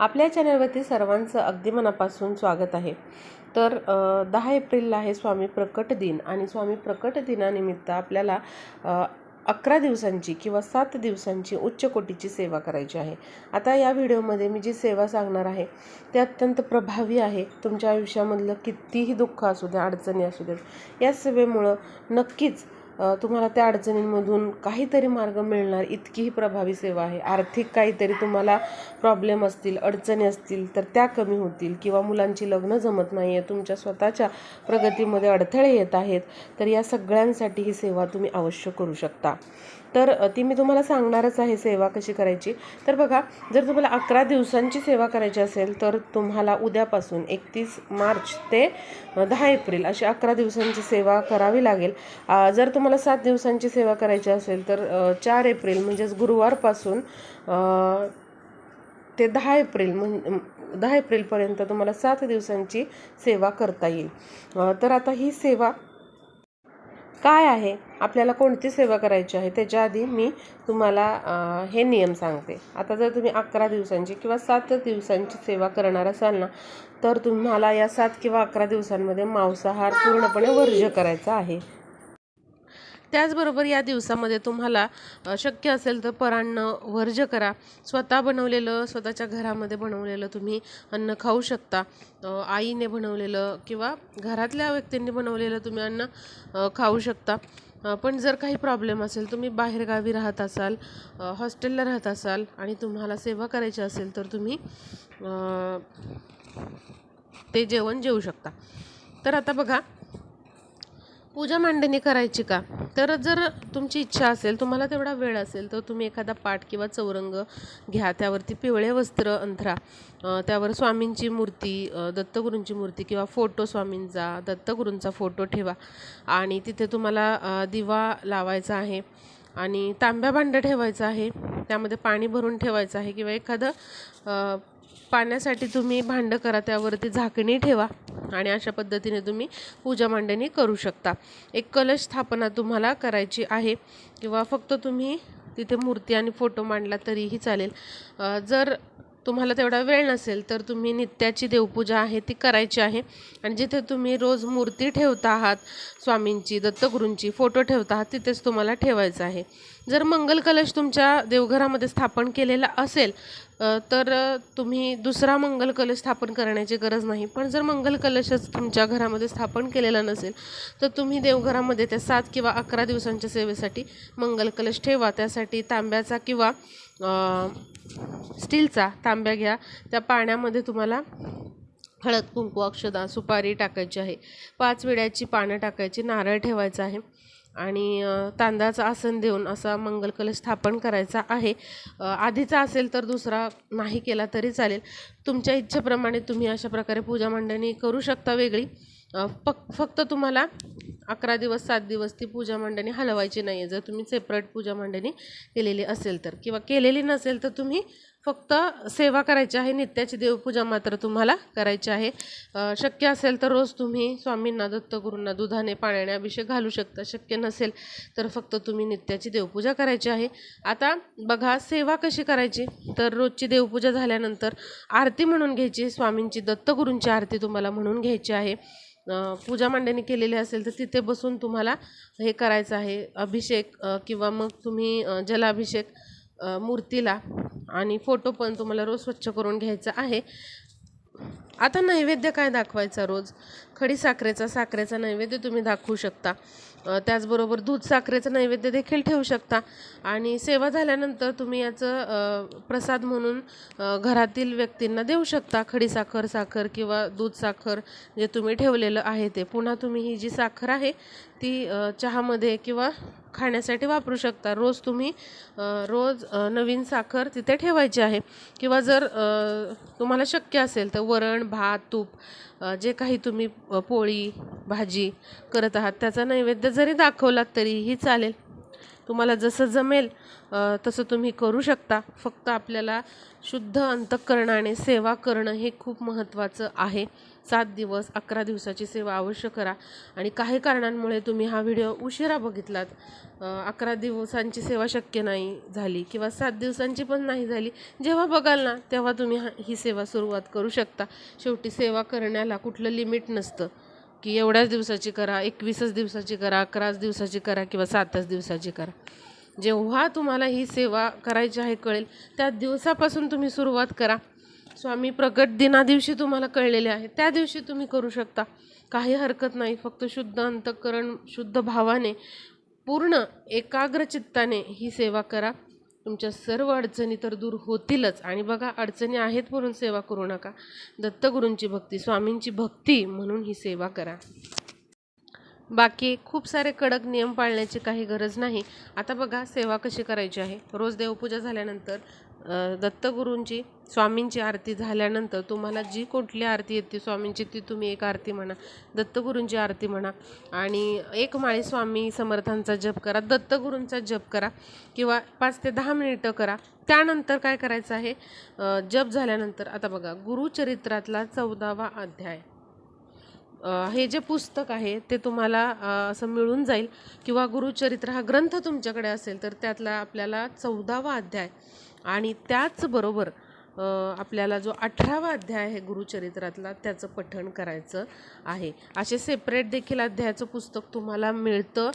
आपल्या चॅनलवरती सर्वांचं अगदी मनापासून स्वागत आहे. तर दहा एप्रिलला आहे स्वामी प्रकट दिन आणि स्वामी प्रकट दिनानिमित्त आपल्याला अकरा दिवसांची किंवा सात दिवसांची उच्च कोटीची सेवा करायची आहे. आता या व्हिडिओमध्ये मी जी सेवा सांगणार आहे ते अत्यंत प्रभावी आहे. तुमच्या आयुष्यामधलं कितीही दुःख असू द्या अडचणी असू द्या या सेवेमुळं नक्कीच तुम्हाला त्या अडचणींमधून काहीतरी मार्ग मिळणार इतकी ही प्रभावी सेवा आहे. आर्थिक काहीतरी तुम्हाला प्रॉब्लेम असतील अडचणी असतील तर त्या कमी होतील. किंवा मुलांची लग्न जमत नाही आहे तुमच्या स्वतःच्या प्रगतीमध्ये अडथळे येत आहेत तर या सगळ्यांसाठी ही सेवा तुम्ही अवश्य करू शकता. तर ती मी तुम्हाला सांगणारच आहे सेवा कशी करायची. तर बघा जर तुम्हाला अकरा दिवसांची सेवा करायची असेल तर तुम्हाला उद्यापासून एकतीस मार्च ते दहा एप्रिल अशी अकरा दिवसांची सेवा करावी लागेल. जर तुम्हाला सात दिवसांची सेवा करायची असेल तर चार एप्रिल म्हणजेच गुरुवारपासून ते दहा एप्रिल म्हण दहा एप्रिलपर्यंत तुम्हाला सात दिवसांची सेवा करता येईल. तर आता ही सेवा काय आहे? आपल्याला कोणती सेवा करायची आहे? त्याच्या आधी मी तुम्हाला हे नियम सांगते. आता जर तुम्ही अकरा दिवसांची किंवा सात दिवसांची सेवा करणार असाल ना तर तुम्हाला या सात किंवा अकरा दिवसांमध्ये मांसाहार पूर्णपणे वर्ज्य करायचा आहे. त्याचबरोबर या दिवसामध्ये तुम्हाला शक्य असेल तर परान्न वर्ज्य करा. स्वतः बनवलेलं स्वतःच्या घरामध्ये बनवलेलं तुम्ही अन्न खाऊ शकता. आईने बनवलेलं किंवा घरातल्या व्यक्तींनी बनवलेलं तुम्ही अन्न खाऊ शकता. पण जर काही प्रॉब्लेम असेल तुम्ही बाहेरगावी राहत असाल हॉस्टेलला राहत असाल आणि तुम्हाला सेवा करायची असेल तर तुम्ही ते जेवण जेवू शकता. तर आता बघा पूजा मांडणी करायची का? तर जर तुमची इच्छा असेल तुम्हाला तेवढा वेळ असेल तर तुम्ही एखादा पाठ किंवा चौरंग घ्या. त्यावरती पिवळे वस्त्र अंथरा. त्यावर स्वामींची मूर्ती दत्तगुरूंची मूर्ती किंवा फोटो स्वामींचा दत्तगुरूंचा फोटो ठेवा. आणि तिथे तुम्हाला दिवा लावायचा आहे. आणि तांब्या भांडं ठेवायचं आहे. त्यामध्ये पाणी भरून ठेवायचं आहे किंवा एखादं पाण्यासाठी तुम्ही भांडं करा त्यावरती झाकणी ठेवा आणि अशा पद्धतीने तुम्ही पूजा मांडणी करू शकता. एक कलश स्थापना तुम्हाला करायची आहे किंवा फक्त तुम्ही तिथे मूर्ती आणि फोटो मांडला तरीही चालेल. जर तुम्हाला तेवढा वेळ नसेल तर तुम्ही नित्याची देवपूजा आहे ती करायची आहे. आणि जिथे तुम्ही रोज मूर्ती ठेवता आहात स्वामींची दत्तगुरूंची फोटो ठेवता आहात तिथेच तुम्हाला ठेवायचं आहे. जर मंगल कलश तुमच्या देवघरामध्ये स्थापन केलेला असेल तर तुम्ही दुसरा मंगल कलश स्थापन करण्याची गरज नाही. पण जर मंगल कलशच तुमच्या घरामध्ये स्थापन केलेला नसेल तर तुम्ही देवघरामध्ये त्या सात किंवा अकरा दिवसांच्या सेवेसाठी मंगल कलश ठेवा. त्यासाठी तांब्याचा किंवा स्टीलचा तांब्या घ्या. त्या पाण्यामध्ये तुम्हाला हळद कुंकू अक्षदा सुपारी टाकायची आहे. पाच विड्याची पानं टाकायची नारळ ठेवायचा आहे. आणि तांदळाचं आसन देऊन असा मंगल कलश स्थापन करायचा आहे. आधीचा असेल तर दुसरा नाही केला तरी चालेल. तुमच्या इच्छेप्रमाणे तुम्ही अशा प्रकारे पूजा मांडणी करू शकता वेगळी. फक फक्त तुम्हाला अकरा दिवस सात दिवस ती पूजा मांडणी हलवायची नाही आहे जर तुम्ही सेपरेट पूजा मांडणी केलेली असेल तर. किंवा केलेली नसेल तर तुम्ही फक्त सेवा करायची आहे नित्याची देवपूजा मात्र तुम्हाला करायची आहे. शक्य असेल तर रोज तुम्ही स्वामींना दत्तगुरूंना दुधाने पाण्याने अभिषेक घालू शकता. शक्य नसेल तर फक्त तुम्ही नित्याची देवपूजा करायची आहे. आता बघा सेवा कशी करायची? तर रोजची देवपूजा झाल्यानंतर आरती म्हणून घ्यायची. स्वामींची दत्तगुरूंची आरती तुम्हाला म्हणून घ्यायची आहे. पूजा मांडणी केलेली असेल तर तिथे बसून तुम्हाला हे करायचं आहे. अभिषेक किंवा मग तुम्ही जलाभिषेक मूर्तीला आणि फोटो पण तुम्हाला रोज स्वच्छ करून घ्यायचा आहे. आता नैवेद्य काय दाखवायचा रोज? खडी साखरेचा साखरेचा नैवेद्य तुम्ही दाखवू शकता. त्याचबरोबर दूध साखरेचं नैवेद्य देखील ठेवू शकता. आणि सेवा झाल्यानंतर तुम्ही याचं प्रसाद म्हणून घरातील व्यक्तींना देऊ शकता. खडी साखर साखर किंवा दूध साखर जे तुम्ही ठेवलेलं आहे ते. पुन्हा तुम्ही ही जी साखर आहे ती चहामध्ये किंवा खाण्यासाठी वापरू शकता. रोज तुम्ही रोज नवीन साखर तिथे ठेवायची आहे. किंवा जर तुम्हाला शक्य असेल तर वरण भात तूप जे काही तुम्ही पोळी भाजी करत आहात त्याचा नैवेद्य जरी दाखवलात तरीही चालेल. तुम्हाला जसं जमेल तसं तुम्ही करू शकता. फक्त आपल्याला शुद्ध अंतःकरणाने सेवा करणं हे खूप महत्त्वाचं आहे. सात दिवस अकरा दिवसाची सेवा अवश्य करा. आणि काही कारणांमुळे तुम्ही हा व्हिडिओ उशिरा बघितलात. अकरा दिवसांची सेवा शक्य नाही झाली किंवा सात दिवसांची पण नाही झाली. जेव्हा बघाल ना तेव्हा तुम्ही हा- ही सेवा सुरुवात करू शकता. शेवटी सेवा करण्याला कुठलं लिमिट नसतं. की एवढ्याच दिवसाची करा एकवीसच दिवसाची करा अकराच दिवसाची करा किंवा सातच दिवसाची करा. जेव्हा तुम्हाला ही सेवा करायची आहे कळेल त्या दिवसापासून तुम्ही सुरुवात करा. स्वामी प्रगट दिनादिवशी तुम्हाला कळलेले आहे. त्या दिवशी तुम्ही करू शकता. काही हरकत नाही फक्त शुद्ध अंतःकरण शुद्ध भावाने पूर्ण एकाग्र चित्ताने ही सेवा करा. तुमच्या सर्व अडचणी तर दूर होतीलच. आणि बघा अडचणी आहेत म्हणून सेवा करू नका. दत्तगुरूंची भक्ती स्वामींची भक्ती म्हणून ही सेवा करा. बाकी खूप सारे कडक नियम पाळण्याची काही गरज नाही. आता बघा सेवा कशी करायची आहे? रोज देवपूजा झाल्यानंतर दत्तगुरूंची स्वामींची आरती झाल्यानंतर तुम्हाला जी कुठली आरती येते स्वामींची ती तुम्ही एक आरती म्हणा दत्तगुरूंची आरती म्हणा आणि एक माळी स्वामी समर्थांचा जप करा दत्तगुरूंचा जप करा किंवा पाच ते दहा मिनिटं करा. त्यानंतर काय करायचं आहे? जप झाल्यानंतर आता बघा गुरुचरित्रातला चौदावा अध्याय. हे जे पुस्तक आहे ते तुम्हाला असं मिळून जाईल. किंवा गुरुचरित्र हा ग्रंथ तुमच्याकडे असेल तर त्यातला आपल्याला चौदावा अध्याय. आणि त्याचबरोबर आपल्याला जो अठरावा अध्याय आहे गुरुचरित्रातला त्याचं पठण करायचं आहे. असे सेपरेट देखील अध्यायाचं पुस्तक तुम्हाला मिळतं.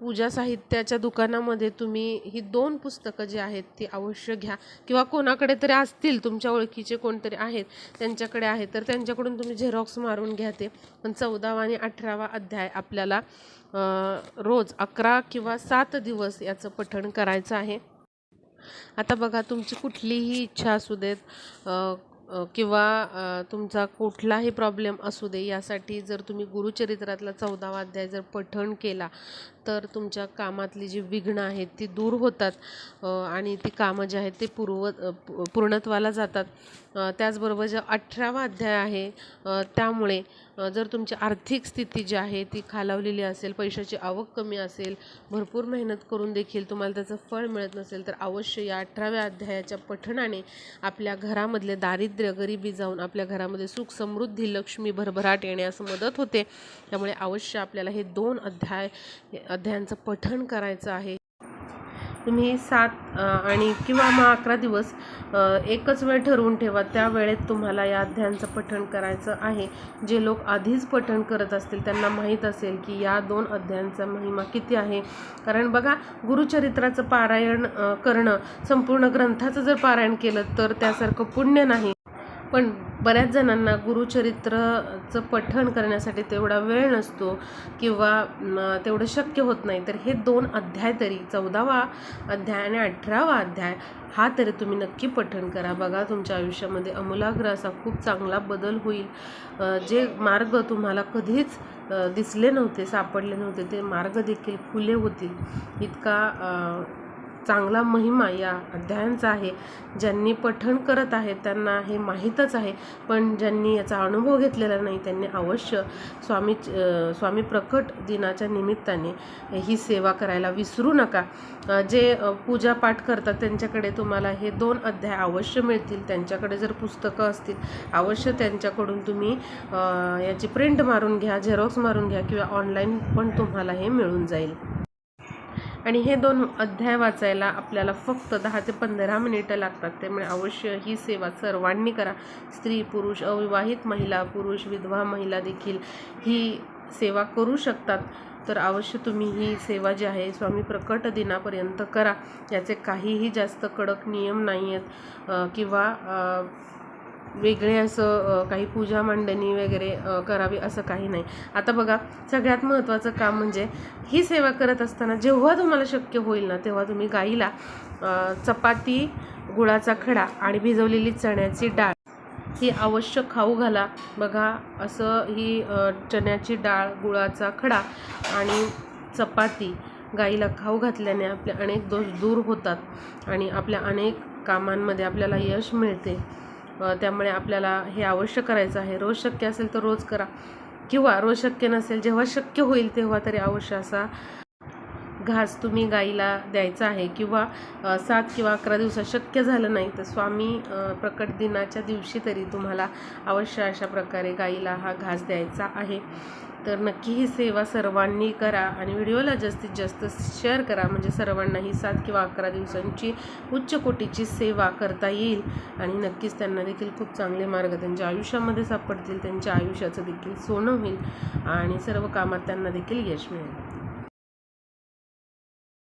पूजा साहित्याच्या दुकानामध्ये तुम्ही ही दोन पुस्तकं जी आहेत ती अवश्य घ्या. किंवा कोणाकडे तरी असतील तुमच्या ओळखीचे कोणतरी आहेत त्यांच्याकडे आहेत तर त्यांच्याकडून तुम्ही झेरॉक्स मारून घ्या ते. पण चौदावा आणि अठरावा अध्याय आपल्याला रोज अकरा किंवा सात दिवस याचं पठण करायचं आहे. आता बघा तुमची कुठलीही इच्छा असू देत किंवा तुमचा कुठलाही प्रॉब्लेम असू दे यासाठी जर तुम्ही गुरुचरित्रातला चौदावा अध्याय जर पठण केला तर तुमच्या कामातली जी विघ्न आहेत ती दूर होतात. आणि ती कामं जी आहेत ते पूर्व पूर्णत्वाला जातात. त्याचबरोबर जे अठरावा अध्याय आहे त्यामुळे जर तुमची आर्थिक स्थिती जी आहे ती खालावलेली असेल पैशाची आवक कमी असेल भरपूर मेहनत करून देखील तुम्हाला त्याचं फळ मिळत नसेल तर अवश्य या अठराव्या अध्यायाच्या पठणाने आपल्या घरामधले दारिद्र्य गरिबी जाऊन आपल्या घरामध्ये सुख समृद्धी लक्ष्मी भरभराट येण्यास मदत होते. त्यामुळे अवश्य आपल्याला हे दोन अध्याय अध्यायांचं पठण करायचं आहे. तुम्ही सात आणि किंवा मग अकरा दिवस एकच वेळ ठरवून ठेवा. त्या वेळेत तुम्हाला या अध्यायांचं पठण करायचं आहे. जे लोक आधीच पठण करत असतील त्यांना माहीत असेल की या दोन अध्यायांचा महिमा किती आहे. कारण बघा गुरुचरित्राचं पारायण करणं संपूर्ण ग्रंथाचं जर पारायण केलं तर त्यासारखं पुण्य नाही. पण बऱ्याच जणांना गुरुचरित्रचं पठण करण्यासाठी तेवढा वेळ नसतो किंवा तेवढं शक्य होत नाही. तर हे दोन अध्याय तरी चौदावा अध्याय आणि अठरावा अध्याय हा तरी तुम्ही नक्की पठण करा. बघा तुमच्या आयुष्यामध्ये अमूलाग्र असा खूप चांगला बदल होईल. जे मार्ग तुम्हाला कधीच दिसले नव्हते सापडले नव्हते ते मार्ग देखील खुले होतील. इतका चांगला महिमा या अध्यायांचा आहे. ज्यांनी पठण करत आहेत त्यांना हे माहीतच आहे. पण ज्यांनी याचा अनुभव घेतलेला नाही त्यांनी अवश्य स्वामी स्वामी प्रकट दिनाच्या निमित्ताने ही सेवा करायला विसरू नका. जे पूजापाठ करतात त्यांच्याकडे तुम्हाला हे दोन अध्याय अवश्य मिळतील. त्यांच्याकडे जर पुस्तकं असतील अवश्य त्यांच्याकडून तुम्ही याची प्रिंट मारून घ्या झेरॉक्स मारून घ्या किंवा ऑनलाईन पण तुम्हाला हे मिळून जाईल. आणि हे दोन अध्याय वाचायला आपल्याला फक्त दहा ते पंधरा मिनिटं लागतात. त्यामुळे अवश्य ही सेवा सर्वांनी करा. स्त्री पुरुष अविवाहित महिला पुरुष विधवा महिला देखील ही सेवा करू शकतात. तर अवश्य तुम्ही ही सेवा जी आहे स्वामी प्रकट दिनापर्यंत करा. याचे काहीही जास्त कडक नियम नाही आहेत किंवा वेगळे असं काही पूजा मांडणी वगैरे करावी असं काही नाही. आता बघा सगळ्यात महत्त्वाचं काम म्हणजे ही सेवा करत असताना जेव्हा तुम्हाला शक्य होईल ना तेव्हा तुम्ही गाईला चपाती गुळाचा खडा आणि भिजवलेली चण्याची डाळ ही अवश्य खाऊ घाला. बघा असं ही चण्याची डाळ गुळाचा खडा आणि चपाती गाईला खाऊ घातल्याने आपले अनेक दोष दूर होतात आणि आपल्या अनेक कामांमध्ये आपल्याला यश मिळते. त्यामुळे आपल्याला हे अवश्य करायचं आहे. रोज शक्य असेल तर रोज करा. किंवा रोज शक्य नसेल जेव्हा शक्य होईल तेव्हा तरी अवश्य असा घास तुम्ही गाईला द्यायचा आहे. किंवा सात किंवा अकरा दिवसात शक्य झालं नाही तर स्वामी प्रकट दिनाच्या दिवशी तरी तुम्हाला अवश्य अशा प्रकारे गाईला हा घास द्यायचा आहे. तर नक्की ही सेवा सर्वांनी करा आणि व्हिडिओला जास्तीत जास्त शेअर करा. म्हणजे सर्वांना ही सात किंवा अकरा दिवसांची उच्च कोटीची सेवा करता येईल आणि नक्कीच त्यांना देखील खूप चांगले मार्ग त्यांच्या आयुष्यामध्ये सापडतील त्यांच्या आयुष्याचं देखील सोनं होईल आणि सर्व कामात त्यांना देखील यश मिळेल.